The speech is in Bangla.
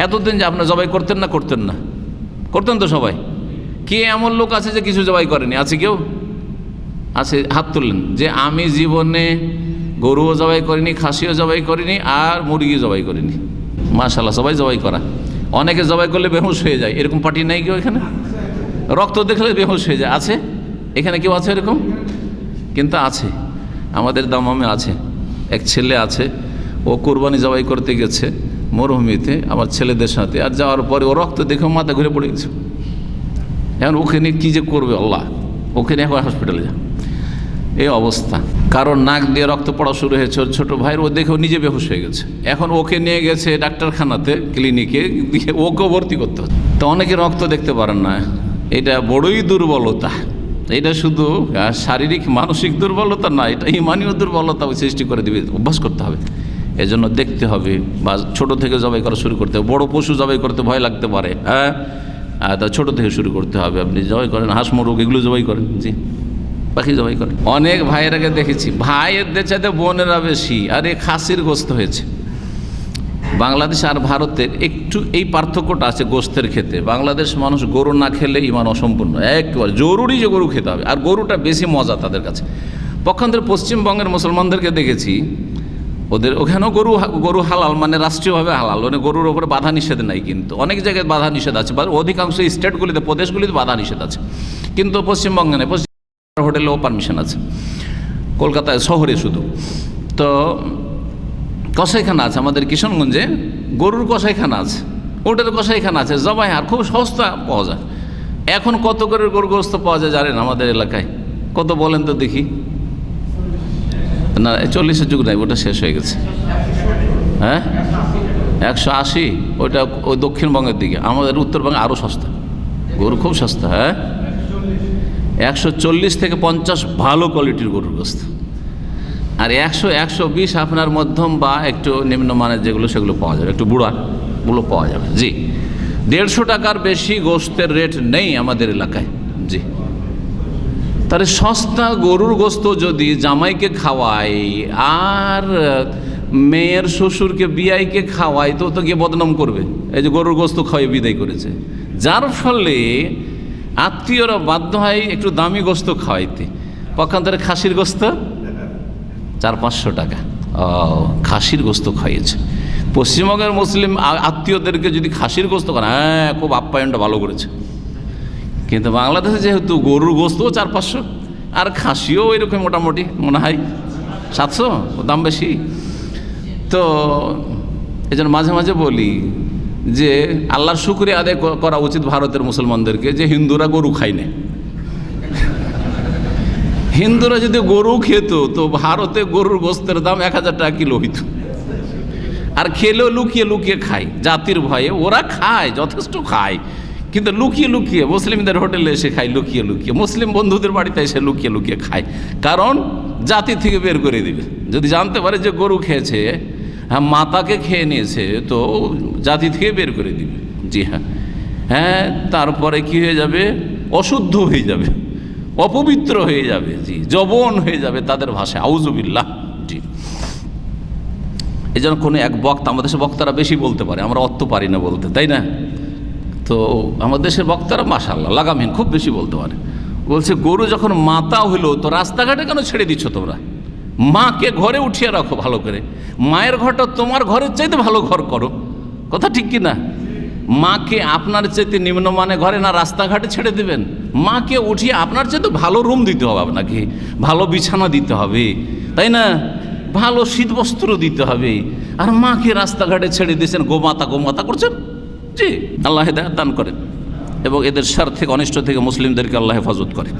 এতদিন যে আপনার জবাই করতেন না করতেন না। করতেন তো সবাই। কে এমন লোক আছে যে কিছু জবাই করেনি? আছে কেউ? আছে, হাত তুললেন। যে আমি জীবনে গরুও জবাই করিনি, খাসিও জবাই করিনি, আর মুরগিও জবাই করিনি। মাশাল্লাহ সবাই জবাই করা। অনেকে জবাই করলে বেহুশ হয়ে যায়। এরকম পার্টি নাই কেউ এখানে? রক্ত দেখলে বেহুশ হয়ে যায়। আছে? এখানে কেউ আছে এরকম? কিন্তু আছে। আমাদের দামামে আছে। এক ছেলে আছে। ও কোরবানি জবাই করতে গেছে। মরুভূমিতে আমার ছেলেদের সাথে। আর যাওয়ার পরে ও রক্ত দেখে মাথা ঘুরে পড়ে গেছে। এখন ওখানে কী যে করবে আল্লাহ? ওখানে এখন হসপিটালে যা। এই অবস্থা। কারণ নাক দিয়ে রক্ত পড়া শুরু হয়েছে ওর ছোটো ভাইয়ের। ও দেখেও নিজে বেহুশ হয়ে গেছে। এখন ওকে নিয়ে গেছে ডাক্তারখানাতে ক্লিনিকে দিয়ে ওকেও ভর্তি করতে হচ্ছে। তো অনেকে রক্ত দেখতে পারেন না। এটা বড়ই দুর্বলতা। এটা শুধু শারীরিক, মানসিক দুর্বলতা না, এটা ইমানীয় দুর্বলতা সৃষ্টি করে দিবে, অভ্যাস করতে হবে। এজন্য দেখতে হবে। বা ছোট থেকে জবাই করা শুরু করতে হবে। বড় পশু জবাই করতে ভয় লাগতে পারে হ্যাঁ? তা ছোটো থেকে শুরু করতে হবে। আপনি জবাই করেন, হাঁস, মোরগ, এগুলো জবাই করেন, জি। পাখি জবাই করেন। অনেক ভাইয়েরাকে দেখেছি ভাইয়েরদের চাইতে বোনেরা বেশি, আর এ খাসির গোস্ত হয়েছে। বাংলাদেশ আর ভারতের একটু এই পার্থক্যটা আছে গোস্তের ক্ষেত্রে। বাংলাদেশ মানুষ গরু না খেলে ইমান অসম্পূর্ণ। একেবারে জরুরি যে গরু খেতে হবে, আর গরুটা বেশি মজা তাদের কাছে। পক্ষান্তরে পশ্চিমবঙ্গের মুসলমানদেরকে দেখেছি ওদের ওখানেও গরু গরু হালাল মানে রাষ্ট্রীয়ভাবে হালাল। মানে গরুর ওপরে বাধা নিষেধ নাই কিন্তু। অনেক জায়গায় বাধা নিষেধ আছে। বা অধিকাংশ স্টেটগুলিতে, প্রদেশগুলিতে বাধা নিষেধ আছে। কিন্তু পশ্চিমবঙ্গে নেই। পশ্চিম হোটেলেও পারমিশন আছে। কলকাতায়, শহরে শুধু। তো কসাইখানা আছে আমাদের কিশনগঞ্জে। গরুর কসাইখানা আছে। ওটার কসাইখানা আছে। জবাই আর খুব সস্তা পাওয়া যায়। এখন কত করে গরু গোস্ত পাওয়া যায় জানেন আমাদের এলাকায়? কত বলেন তো দেখি। না চল্লিশের যুগ নাই, ওটা শেষ হয়ে গেছে। হ্যাঁ? একশো আশি, ওইটা ওই দক্ষিণবঙ্গের দিকে। আমাদের উত্তরবঙ্গে আরও সস্তা। গরু খুব সস্তা হ্যাঁ? একশো চল্লিশ থেকে পঞ্চাশ ভালো কোয়ালিটির গরুর গোস্ত। আর একশো একশো বিশ আপনার মধ্যম বা একটু নিম্নমানের যেগুলো, সেগুলো পাওয়া যাবে। একটু বুড়া, গুলো পাওয়া যাবে। জি। দেড়শো টাকার বেশি গোস্তের রেট নেই আমাদের এলাকায়। জি। তাহলে সস্তা গরুর গোস্ত যদি জামাইকে খাওয়াই আর মেয়ের শ্বশুরকে, বিয়াইকে খাওয়াই, তো তো গিয়ে বদনাম করবে। এই যে গরুর গোস্ত খাওয়াই, বিদায় করেছে। যার ফলে আত্মীয়রা বাধ্য হয় একটু দামি গোস্ত খাওয়াইতে। পক্ষান্তরে খাসির গোস্ত? চার পাঁচশো টাকা। খাসির গোস্ত খাইয়েছে। পশ্চিমবঙ্গের মুসলিম আত্মীয়দেরকে যদি খাসির গোস্ত খান হ্যাঁ খুব আপ্যায়নটা ভালো করেছে। কিন্তু বাংলাদেশে যেহেতু গরুর গোস্তও চার পাঁচশো, আর খাসিও এরকম মোটামুটি, মনে হয় সাতশো দাম বেশি। তো এই মাঝে মাঝে বলি যে আল্লাহর শুক্রিয়া আদায় করা উচিত ভারতের মুসলমানদেরকে যে হিন্দুরা গরু খায় না। হিন্দুরা যদি গরু খেত, তো ভারতে গরুর গোস্তের দাম এক হাজার টাকা কিলো হইত। আর খেলেও লুকিয়ে লুকিয়ে খায়, জাতির ভয়ে। ওরা খায়, যথেষ্ট খায়। কিন্তু লুকিয়ে লুকিয়ে মুসলিমদের হোটেলে এসে খায়, লুকিয়ে লুকিয়ে। মুসলিম বন্ধুদের বাড়িতে এসে লুকিয়ে লুকিয়ে খায়। কারণ জাতি থেকে বের করে দিবে। যদি জানতে পারে যে গরু খেয়েছে হ্যাঁ মাতাকে খেয়ে নিয়েছে, তো জাতি থেকে বের করে দিবে। জি হ্যাঁ। হ্যাঁ তারপরে কি হয়ে যাবে? অশুদ্ধ হয়ে যাবে। অপবিত্র হয়ে যাবে। জি জবন হয়ে যাবে তাদের ভাষায়। আউজুবিল্লাহ জি। এই জন্য কোনো এক বক্তা, আমাদের দেশের বক্তারা বেশি বলতে পারে। আমরা অত পারি না বলতে, তাই না? তো আমাদের দেশের বক্তারা মাশাল্লাহ লাগামহীন, খুব বেশি বলতে পারে। বলছে, গরু যখন মাতা হইল, তো রাস্তাঘাটে কেন ছেড়ে দিচ্ছ তোমরা? মাকে ঘরে উঠিয়ে রাখো ভালো করে। মায়ের ঘরটা তোমার ঘরের চাইতে ভালো ঘর করো। কথা ঠিক কি না? মাকে আপনার চাইতে নিম্নমানে ঘরে না রাস্তাঘাটে ছেড়ে দেবেন? মাকে উঠিয়ে আপনার চাইতে ভালো রুম দিতে হবে আপনাকে, ভালো বিছানা দিতে হবে, তাই না? ভালো শীতবস্ত্র দিতে হবে। আর মাকে রাস্তাঘাটে ছেড়ে দিয়েছেন, গোমাতা গোমাতা করছেন? জি আল্লাহ হেদায়ত দান করেন এবং এদের স্বার্থ অনিষ্ট থেকে মুসলিমদেরকে আল্লাহ হেফাজত করে